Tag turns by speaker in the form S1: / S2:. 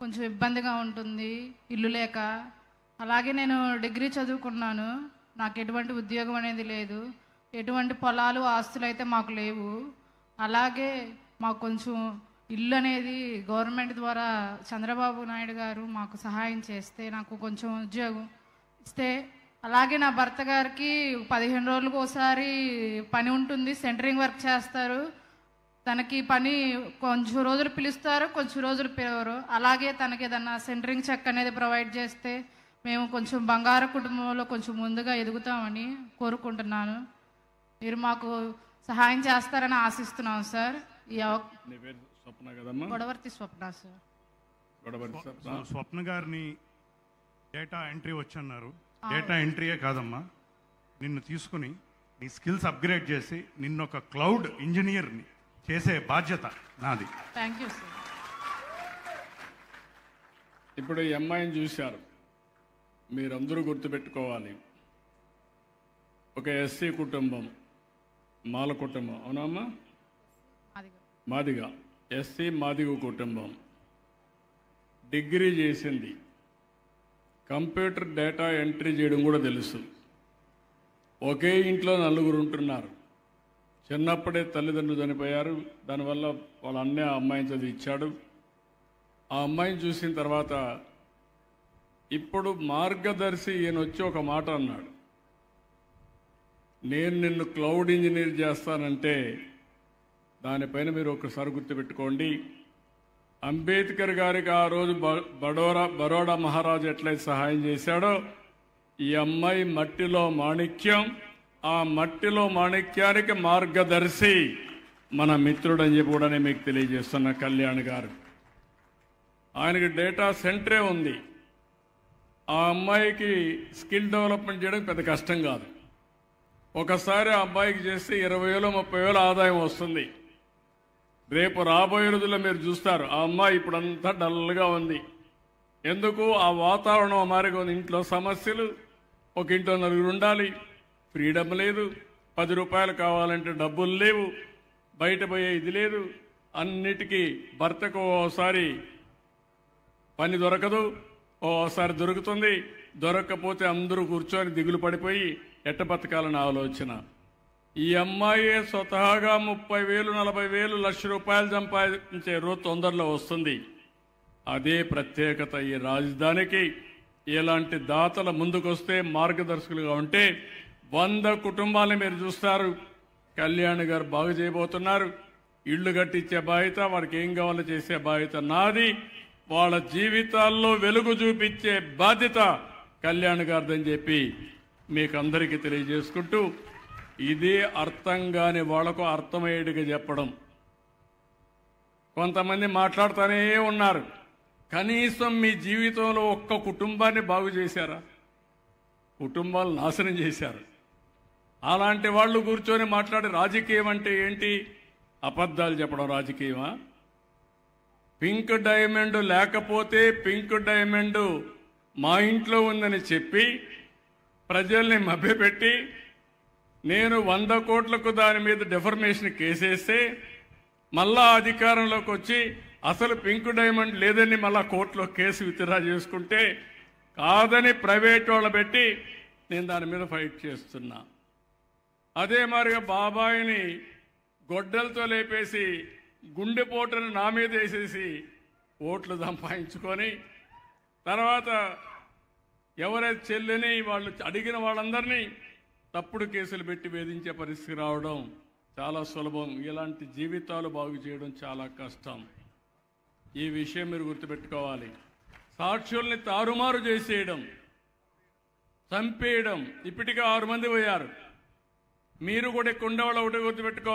S1: కొంచెం ఇబ్బందిగా ఉంటుంది ఇల్లు లేక. అలాగే నేను డిగ్రీ చదువుకున్నాను. నాకు ఎటువంటి ఉద్యోగం అనేది లేదు. ఎటువంటి పొలాలు ఆస్తులు అయితే మాకు లేవు. అలాగే మాకు కొంచెం ఇల్లు అనేది గవర్నమెంట్ ద్వారా చంద్రబాబు నాయుడు గారు మాకు సహాయం చేస్తే నాకు కొంచెం ఉద్యోగం ఇస్తే అలాగే నా భర్త గారికి పదిహేను రోజులకు ఒకసారి పని ఉంటుంది సెంటరింగ్ వర్క్ చేస్తారు. తనకి పని కొంచెం రోజులు పిలుస్తారు కొంచెం రోజులు పిలవరు. అలాగే తనకి ఏదన్నా సెంటరింగ్ చెక్ అనేది ప్రొవైడ్ చేస్తే మేము కొంచెం బంగారు కుటుంబంలో కొంచెం ముందుగా ఎదుగుతామని కోరుకుంటున్నాను. మీరు మాకు సహాయం చేస్తారని ఆశిస్తున్నాం సార్. ఈ గొడవర్తి స్వప్న సార్.
S2: స్వప్న.
S3: గారిని డేటా ఎంట్రీ వచ్చన్నారు. డేటా ఎంట్రీయే కాదమ్మా. నిన్ను తీసుకుని నీ స్కిల్స్ అప్గ్రేడ్ చేసి నిన్ను ఒక క్లౌడ్ ఇంజనీర్ని చేసే బాధ్యత నాది.
S1: థ్యాంక్ యూ సార్
S2: ఇప్పుడు ఈ అమ్మాయిని చూశారు. మీరందరూ గుర్తుపెట్టుకోవాలి. ఒక ఎస్సీ కుటుంబం మాల కుటుంబం. అవునమ్మా మాదిగ. ఎస్సీ మాదిగ కుటుంబం. డిగ్రీ చేసింది. కంప్యూటర్ డేటా ఎంట్రీ చేయడం కూడా తెలుసు. ఒకే ఇంట్లో నలుగురు ఉంటున్నారు. చిన్నప్పుడే తల్లిదండ్రులు చనిపోయారు. దానివల్ల వాళ్ళ అన్నయ్య ఆ అమ్మాయిని చదివిచ్చాడు ఆ అమ్మాయిని చూసిన తర్వాత ఇప్పుడు మార్గదర్శి ఈయన వచ్చి ఒక మాట అన్నాడు. నేను నిన్ను క్లౌడ్ ఇంజనీర్ చేస్తానంటే దానిపైన మీరు ఒకసారి గుర్తుపెట్టుకోండి. అంబేద్కర్ గారికి ఆ రోజు బ- బడోరా బరోడా మహారాజు ఎట్లయితే సహాయం చేశాడో ఈ అమ్మాయి మట్టిలో మాణిక్యం ఆ మట్టిలో మాణిక్యానికి మార్గదర్శి మన మిత్రుడు అని చెప్పి కూడా నేను మీకు తెలియజేస్తున్న కళ్యాణ్ గారు. ఆయనకి డేటా సెంటరే ఉంది. ఆ అమ్మాయికి స్కిల్ డెవలప్మెంట్ చేయడం పెద్ద కష్టం కాదు. ఒకసారి ఆ అబ్బాయికి చేస్తే ఇరవై వేలు ముప్పై వేలు ఆదాయం వస్తుంది. రేపు రాబోయే రోజుల్లో మీరు చూస్తారు ఆ అమ్మాయి ఇప్పుడంతా డల్గా ఉంది. ఎందుకు? ఆ వాతావరణం మారిగా ఉంది ఇంట్లో సమస్యలు ఒక ఇంట్లో నలుగురు ఉండాలి. ఫ్రీడమ్ లేదు. పది రూపాయలు కావాలంటే డబ్బులు లేవు. బయట పోయే ఇది లేదు. అన్నిటికీ భర్తకు ఓసారి పని దొరకదు. ఓసారి దొరుకుతుంది. దొరకకపోతే అందరూ కూర్చొని దిగులు పడిపోయి ఎట్ట బతకాలని ఆలోచన. ఈ అమ్మాయి స్వతహాగా ముప్పై వేలు నలభై వేలు లక్ష రూపాయలు సంపాదించే రోజు తొందరలో వస్తుంది. అదే ప్రత్యేకత ఈ రాజధానికి. ఇలాంటి దాతల ముందుకొస్తే మార్గదర్శకులుగా ఉంటే వంద కుటుంబాలను మీరు చూస్తారు. కళ్యాణ్ గారు బాగు చేయబోతున్నారు. ఇళ్ళు కట్టించే బాధ్యత వాడికి ఏం కావాలో చేసే బాధ్యత నాది. వాళ్ళ జీవితాల్లో వెలుగు చూపించే బాధ్యత కళ్యాణ్ గారిదని చెప్పి మీకు అందరికీ తెలియజేసుకుంటూ ఇది అర్థం కాని వాళ్ళకు అర్థమయ్యేట్టుగా చెప్పడం. కొంతమంది మాట్లాడుతూనే ఉన్నారు. కనీసం మీ జీవితంలో ఒక్క కుటుంబాన్ని బాగు చేశారా? కుటుంబాలు నాశనం చేశారు. అలాంటి వాళ్ళు కూర్చొని మాట్లాడే రాజకీయం అంటే ఏంటి? అబద్ధాలు చెప్పడం రాజకీయమా? పింక్ డైమండ్ లేకపోతే పింక్ డైమండ్ మా ఇంట్లో ఉందని చెప్పి ప్రజల్ని మభ్యపెట్టి నేను వంద కోట్లకు దాని మీద డెఫర్మేషన్ కేసేస్తే మళ్ళా అధికారంలోకి వచ్చి అసలు పింక్ డైమండ్ లేదని మళ్ళా కోర్టులో కేసు విత్డ్రా చేసుకుంటే కాదని ప్రైవేట్ వాళ్ళు పెట్టి నేను దాని మీద ఫైట్ చేస్తున్నా. అదే మాదిరిగా బాబాయిని గొడ్డలతో లేపేసి గుండెపోటును నా మీద వేసేసి ఓట్లు సంపాదించుకొని తర్వాత ఎవరైతే చెల్లిని వాళ్ళు అడిగిన వాళ్ళందరినీ తప్పుడు కేసులు పెట్టి వేధించే పరిస్థితి రావడం చాలా సులభం. ఇలాంటి జీవితాలు బాగు చేయడం చాలా కష్టం. ఈ విషయం మీరు గుర్తుపెట్టుకోవాలి. సాక్షుల్ని తారుమారు చేసేయడం చంపేయడం. ఇప్పటికే ఆరు మంది పోయారు. మీరు కూడా కొండవాళ్ళు ఒకటి గుర్తుపెట్టుకోవాలి.